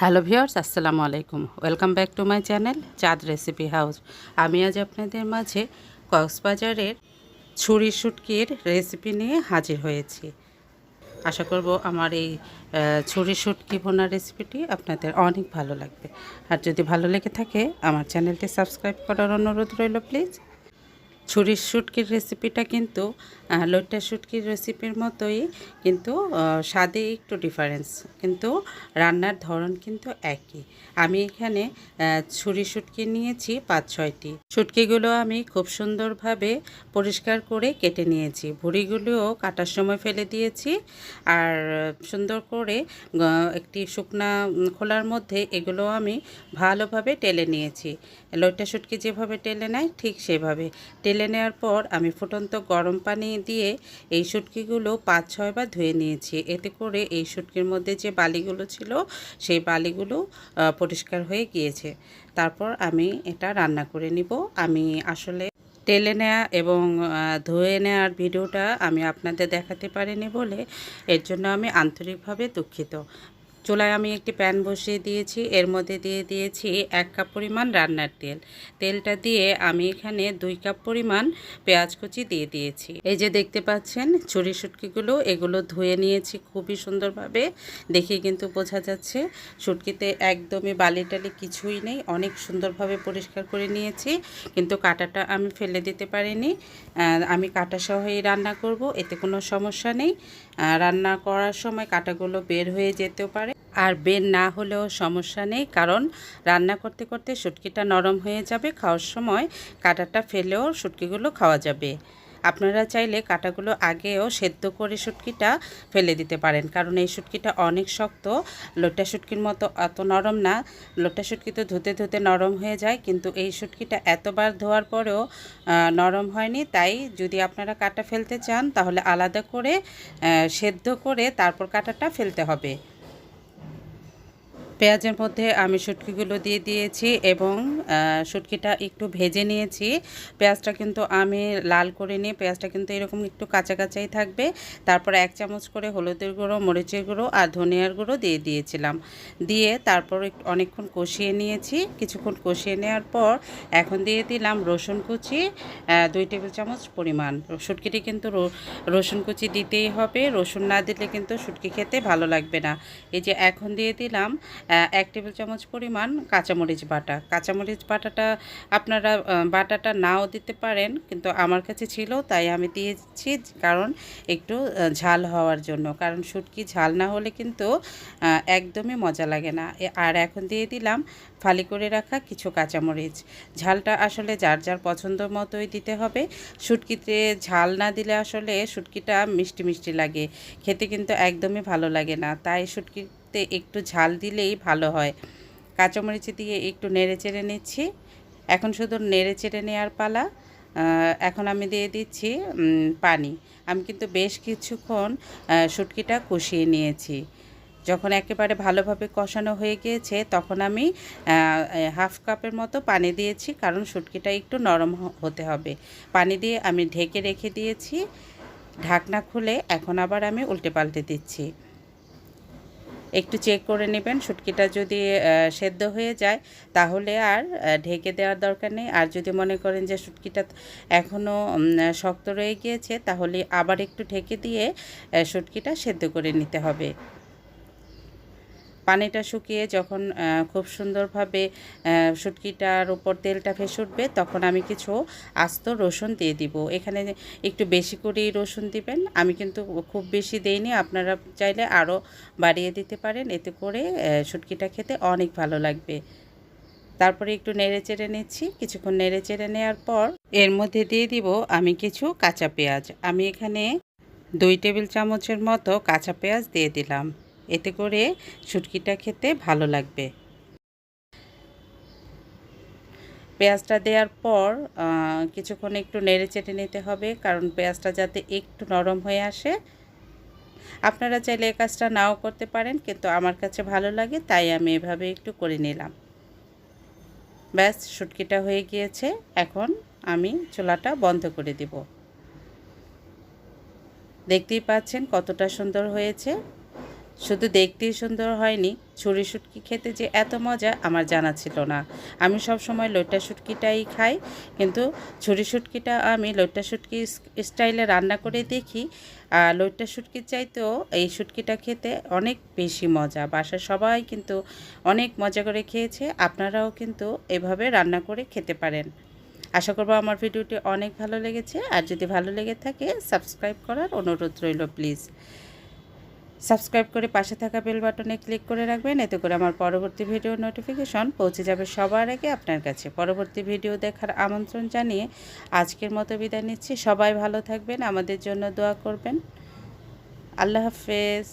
Hello viewers, আসসালামু আলাইকুম। Welcome back to my channel Chand recipe house. আমি আজ আপনাদের মাঝে কক্সবাজারের ছুরি শুটকির রেসিপি নিয়ে হাজির হয়েছি। আশা করব আমার এই ছুরি শুটকি ভোনার রেসিপিটি আপনাদের অনেক ভালো লাগবে। আর যদি ভালো লেগে থাকে, আমার চ্যানেলটি সাবস্ক্রাইব করার অনুরোধ রইল, প্লিজ। ছুরির শুটকির রেসিপিটা কিন্তু আহ, লইট্টা শুটকির রেসিপির মতোই কিন্তু স্বাদে একটু ডিফারেন্স কিন্তু রান্নার ধরন কিন্তু একই। আমি এখানে ছুরি শুটকি নিয়েছি পাঁচ ছয়টি। শুটকিগুলো আমি খুব সুন্দরভাবে পরিষ্কার করে কেটে নিয়েছি। ভুড়িগুলোও কাটার সময় ফেলে দিয়েছি। আর সুন্দর করে একটি শুকনা খোলার মধ্যে এগুলো আমি ভালোভাবে টেলে নিয়েছি। লইট্টা শুটকি যেভাবে টেলে নেয় ঠিক সেভাবে। টেলে নেওয়ার পর আমি ফুটন্ত গরম পানি দিয়ে এই শুটকিগুলো পাঁচ ছয়বার ধুয়ে নিয়েছি। এতে করে এই শুটকির মধ্যে যে বালিগুলো ছিল, সেই বালিগুলো পরিষ্কার হয়ে গিয়েছে। তারপর আমি এটা রান্না করে নিব। আমি আসলে টেলে নেওয়া এবং ধুয়ে নেওয়ার ভিডিওটা আমি আপনাদের দেখাতে পারিনি বলে এর জন্য আমি আন্তরিকভাবে দুঃখিত। চুলায় আমি একটি প্যান বসিয়ে দিয়েছি। এর মধ্যে দিয়ে দিয়েছি এক কাপ পরিমাণ রান্নার তেল। তেলটা দিয়ে আমি এখানে দুই কাপ পরিমাণ পেঁয়াজ কুচি দিয়ে দিয়েছি। এই যে দেখতে পাচ্ছেন, ছুরি শুটকিগুলো, এগুলো ধুয়ে নিয়েছি খুবই সুন্দরভাবে। দেখে কিন্তু বোঝা যাচ্ছে, শুটকিতে একদমই বালি টালি কিছুই নেই। অনেক সুন্দরভাবে পরিষ্কার করে নিয়েছি, কিন্তু কাঁটাটা আমি ফেলে দিতে পারিনি। আমি কাটা সহই রান্না করব, এতে কোনো সমস্যা নেই। রান্না করার সময় কাঁটাগুলো বের হয়ে যেতেও পারে। আর বের না হলেও সমস্যা নেই, কারণ রান্না করতে করতে শুটকিটা নরম হয়ে যাবে, খাওয়ার সময় কাঁটাটা ফেলেও শুটকিগুলো খাওয়া যাবে। আপনারা চাইলে কাঁটাগুলো আগেও সেদ্ধ করে শুটকিটা ফেলে দিতে পারেন, কারণ এই শুটকিটা অনেক শক্ত। লোটা শুটকির মতো অত নরম না, লোটা শুটকি তো ধুতে ধুতে নরম হয়ে যায়, কিন্তু এই শুটকিটা এতবার ধোয়ার পরেও নরম হয়নি। তাই যদি আপনারা কাঁটা ফেলতে চান, তাহলে আলাদা করে সেদ্ধ করে তারপর কাঁটাটা ফেলতে হবে। পেঁয়াজের মধ্যে আমি শুটকিগুলো দিয়ে দিয়েছি এবং শুটকিটা একটু ভেজে নিয়েছি। পেঁয়াজটা কিন্তু আমি লাল করে নিয়ে, পেঁয়াজটা কিন্তু এরকম একটু কাঁচা কাঁচাই থাকবে। তারপর এক চামচ করে হলুদের গুঁড়ো, মরিচের গুঁড়ো আর ধনিয়ার গুঁড়ো দিয়ে দিয়েছিলাম। দিয়ে তারপর অনেকক্ষণ কষিয়ে নিয়েছি। কিছুক্ষণ কষিয়ে নেওয়ার পর এখন দিয়ে দিলাম রসুন কুচি দুই টেবিল চামচ পরিমাণ। শুটকিটি কিন্তু রসুন কুচি দিতেই হবে। রসুন না দিলে কিন্তু শুটকি খেতে ভালো লাগবে না। এই যে এখন দিয়ে দিলাম এক টেবিল চামচ পরিমাণ কাঁচামরিচ বাটা। কাঁচামরিচ বাটাটা আপনারা বাটাটা নাও দিতে পারেন, কিন্তু আমার কাছে ছিল, তাই আমি দিয়েছি, কারণ একটু ঝাল হওয়ার জন্য। কারণ শুটকি ঝাল না হলে কিন্তু একদমই মজা লাগে না। আর এখন দিয়ে দিলাম ফালি করে রাখা কিছু কাঁচামরিচ। ঝালটা আসলে যার যার পছন্দ মতোই দিতে হবে। শুটকিতে ঝাল না দিলে আসলে শুটকিটা মিষ্টি মিষ্টি লাগে। খেতে কিন্তু একদমই ভালো লাগে না। তাই শুটকিতে একটু ঝাল দিলেই ভালো হয়। কাঁচামরিচ দিয়ে একটু নেড়ে চেড়ে নিচ্ছি। এখন শুধু নেড়ে চেড়ে নেওয়ার পালা। এখন আমি দিয়ে দিচ্ছি পানি। আমি কিন্তু বেশ কিছুক্ষণ শুটকিটা কষিয়ে নিয়েছি। যখন একেবারে ভালোভাবে কষানো হয়ে গিয়েছে, তখন আমি হাফ কাপের মতো পানি দিয়েছি, কারণ শুটকিটা একটু নরম হতে হবে। পানি দিয়ে আমি ঢেকে রেখে দিয়েছি। ঢাকনা খুলে এখন আবার আমি উল্টে পাল্টে দিচ্ছি। একটু চেক করে নেবেন, শুটকিটা যদি সেদ্ধ হয়ে যায়, তাহলে আর ঢেকে দেওয়ার দরকার নেই। আর যদি মনে করেন যে শুটকিটা এখনও শক্ত রয়ে গিয়েছে, তাহলে আবার একটু ঢেকে দিয়ে শুটকিটা সেদ্ধ করে নিতে হবে। পানিটা শুকিয়ে যখন খুব সুন্দরভাবে শুটকিটার উপর তেলটা ভেসে উঠবে, তখন আমি কিছু আস্ত রসুন দিয়ে দিব। এখানে একটু বেশি করেই রসুন দিবেন। আমি কিন্তু খুব বেশি দেইনি, আপনারা চাইলে আরও বাড়িয়ে দিতে পারেন। এতে করে শুটকিটা খেতে অনেক ভালো লাগবে। তারপরে একটু নেড়ে চেড়ে নিচ্ছি। কিছুক্ষণ নেড়ে চেড়ে নেওয়ার পর, এর মধ্যে দিয়ে দিব আমি কিছু কাঁচা পেঁয়াজ। আমি এখানে দুই টেবিল চামচের মতো কাঁচা পেঁয়াজ দিয়ে দিলাম। এতে করে শুটকিটা খেতে ভালো লাগবে। পেঁয়াজটা দেওয়ার পর কিছুক্ষণ একটু নেড়ে চেটে নিতে হবে, কারণ পেঁয়াজটা যাতে একটু নরম হয়ে আসে। আপনারা চাইলে এই কাজটা নাও করতে পারেন, কিন্তু আমার কাছে ভালো লাগে, তাই আমি এভাবে একটু করে নিলাম। ব্যাস, শুটকিটা হয়ে গিয়েছে। এখন আমি চুলাটা বন্ধ করে দিব। দেখতেই পাচ্ছেন কতটা সুন্দর হয়েছে। শুধু দেখতেই সুন্দর হয়নি, ছুরি শুটকি খেতে যে এত মজা আমার জানা ছিল না। আমি সব সময় লইট্টা শুটকিটাই খাই, কিন্তু ছুরি শুটকিটা আমি লইট্টা শুটকি স্টাইলে রান্না করে দেখি, আর লইট্টা শুটকির চাইতেও এই শুটকিটা খেতে অনেক বেশি মজা। বাসার সবাই কিন্তু অনেক মজা করে খেয়েছে, আপনারাও কিন্তু এভাবে রান্না করে খেতে পারেন। আশা করব আমার ভিডিওটি অনেক ভালো লেগেছে, আর যদি ভালো লেগে থাকে, সাবস্ক্রাইব করার অনুরোধ রইল, প্লিজ। সাবস্ক্রাইব করে পাশে থাকা বেল বাটনে ক্লিক করে রাখবেন, এতে করে আমার পরবর্তী ভিডিও নোটিফিকেশন পৌঁছে যাবে সবার আগে আপনার কাছে। পরবর্তী ভিডিও দেখার আমন্ত্রণ জানিয়ে আজকের মতো বিদায় নিচ্ছি। সবাই ভালো থাকবেন, আমাদের জন্য দোয়া করবেন। আল্লাহ হাফেজ।